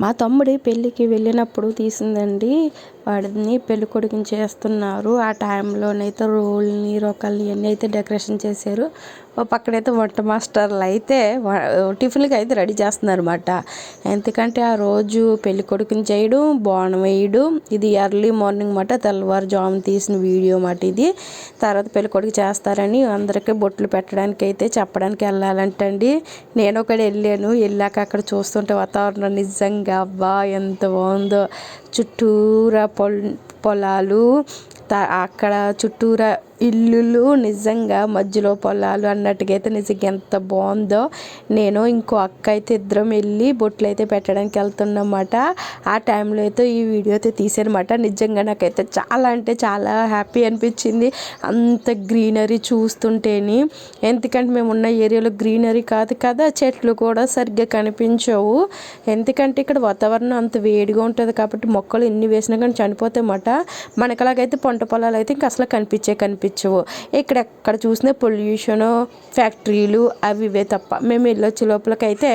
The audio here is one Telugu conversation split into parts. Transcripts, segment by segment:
మా తమ్ముడి పెళ్ళికి వెళ్ళినప్పుడు తీసిందండి. వాడిని పెళ్ళికొడుకుని చేస్తున్నారు. ఆ టైంలోనైతే రోల్ని రొకల్ని ఇవన్నీ అయితే డెకరేషన్ చేశారు. ఓ పక్కనైతే వంట మాస్టర్లు అయితే టిఫిన్కి అయితే రెడీ చేస్తున్నారు అనమాట ఎందుకంటే ఆ రోజు పెళ్ళి కొడుకుని చేయడం బోనం వేయడం ఇది ఎర్లీ మార్నింగ్ మాట తెల్లవారుజామున తీసిన వీడియో మాట ఇది. తర్వాత పెళ్ళి కొడుకు చేస్తారని అందరికీ బొట్లు పెట్టడానికి అయితే చెప్పడానికి వెళ్ళాలంటండి. నేను ఒకటి వెళ్ళాను. వెళ్ళాక అక్కడ చూస్తుంటే వాతావరణం నిజంగా అబ్బా ఎంత బాగుందో. చుట్టూరా അപ്പോൾ పొలాలు అక్కడ చుట్టూరా ఇల్లులు నిజంగా మధ్యలో పొలాలు అన్నట్టుగా అయితే నిజంగా ఎంత బాగుందో. నేను ఇంకో అక్క అయితే ఇద్దరం వెళ్ళి బొట్లు అయితే పెట్టడానికి వెళ్తున్నమాట ఆ టైంలో అయితే ఈ వీడియో అయితే తీసానమాట నిజంగా నాకైతే చాలా అంటే చాలా హ్యాపీ అనిపించింది. అంత గ్రీనరీ చూస్తుంటేని. ఎందుకంటే మేము ఉన్న ఏరియాలో గ్రీనరీ కాదు కదా చెట్లు కూడా సరిగ్గా కనిపించవు. ఎందుకంటే ఇక్కడ వాతావరణం అంత వేడిగా ఉంటుంది కాబట్టి మొక్కలు ఎన్ని వేసినా కానీ అనమాట. మనకలాగైతే పంట పొలాలు అయితే ఇంకా అసలు కనిపించే కనిపించవు. ఎక్కడ చూసిన పొల్యూషను ఫ్యాక్టరీలు అవి ఇవే తప్ప. మేము వెళ్ళొచ్చే లోపలికైతే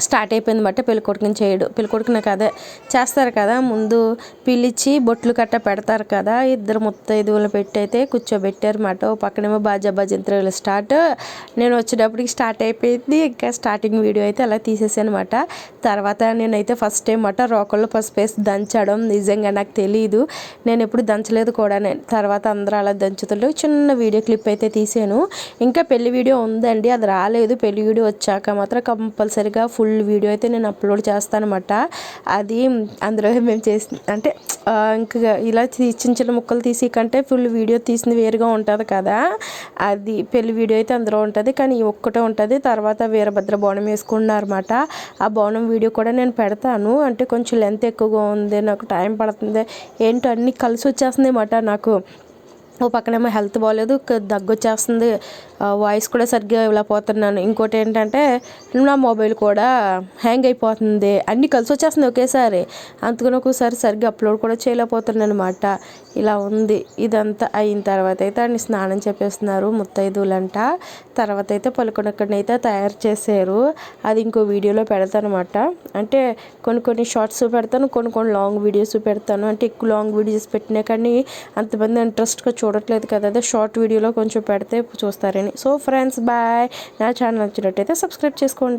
స్టార్ట్ అయిపోయింది బట్ట పెళ్ళికొడుకుని చేయడు. పెళ్ళికొడుకుని కదా చేస్తారు కదా. ముందు పిలిచి బొట్లు కట్ట పెడతారు కదా. ఇద్దరు ముత్తైదువులు పెట్టి అయితే కూర్చోబెట్టారు మాట. పక్కనేమో బాజా భజంత్రులు స్టార్ట్. నేను వచ్చేటప్పటికి స్టార్ట్ అయిపోయింది. ఇంకా స్టార్టింగ్ వీడియో అయితే అలా తీసేసాను అనమాట తర్వాత నేనైతే ఫస్ట్ టైం మాట రోకళ్ళు పసుపు వేసి దంచడం నిజంగా నాకు తెలియదు నేను ఎప్పుడు దంచలేదు కూడా తర్వాత అందరూ అలా దంచుతుంటే చిన్న వీడియో క్లిప్ అయితే తీసాను. ఇంకా పెళ్ళి వీడియో ఉందండి. అది రాలేదు. పెళ్ళి వీడియో వచ్చాక మాత్రం కంపల్సరిగా ఫుల్ ఫుల్ వీడియో అయితే నేను అప్లోడ్ చేస్తానమాట. అది అందులో మేము చేసి అంటే ఇంకా ఇలా చిన్న చిన్న ముక్కలు తీసి కంటే ఫుల్ వీడియో తీసింది వేరుగా ఉంటుంది కదా. అది పెళ్ళి వీడియో అయితే అందులో ఉంటుంది. కానీ ఒక్కటే ఉంటుంది. తర్వాత వీరభద్ర బోనం వేసుకున్నారన్నమాట. ఆ బోనం వీడియో కూడా నేను పెడతాను. అంటే కొంచెం లెంత్ ఎక్కువగా ఉంది. నాకు టైం పడుతుంది. ఏంటో అన్నీ కలిసి వచ్చేస్తుంది అన్నమాట. నాకు ఓ పక్కనేమో హెల్త్ బాగోలేదు దగ్గు వచ్చేస్తుంది వాయిస్ కూడా సరిగ్గా ఇలా పోతున్నాను. ఇంకోటి ఏంటంటే నా మొబైల్ కూడా హ్యాంగ్ అయిపోతుంది. అన్నీ కలిసి వచ్చేస్తుంది ఒకేసారి. అందుకని ఒకసారి సరిగ్గా అప్లోడ్ కూడా చేయలేకపోతున్నాను అనమాట ఇలా ఉంది. ఇదంతా అయిన తర్వాత అయితే అన్ని స్నానం చెప్పేస్తున్నారు ముత్తైదువులంట. తర్వాత అయితే పలుకొనక్కడనైతే తయారు చేశారు. అది ఇంకో వీడియోలో పెడతానమాట. అంటే కొన్ని కొన్ని షార్ట్స్ పెడతాను కొన్ని కొన్ని లాంగ్ వీడియోస్ పెడతాను. అంటే ఎక్కువ లాంగ్ వీడియోస్ పెట్టినా కానీ అంతమంది ఇంట్రెస్ట్గా చూడట్లేదు కదా అదే షార్ట్ వీడియోలో కొంచెం పెడితే చూస్తారని. సో ఫ్రెండ్స్ బాయ్ నా ఛానల్ నచ్చినట్టయితే సబ్స్క్రైబ్ చేసుకోండి.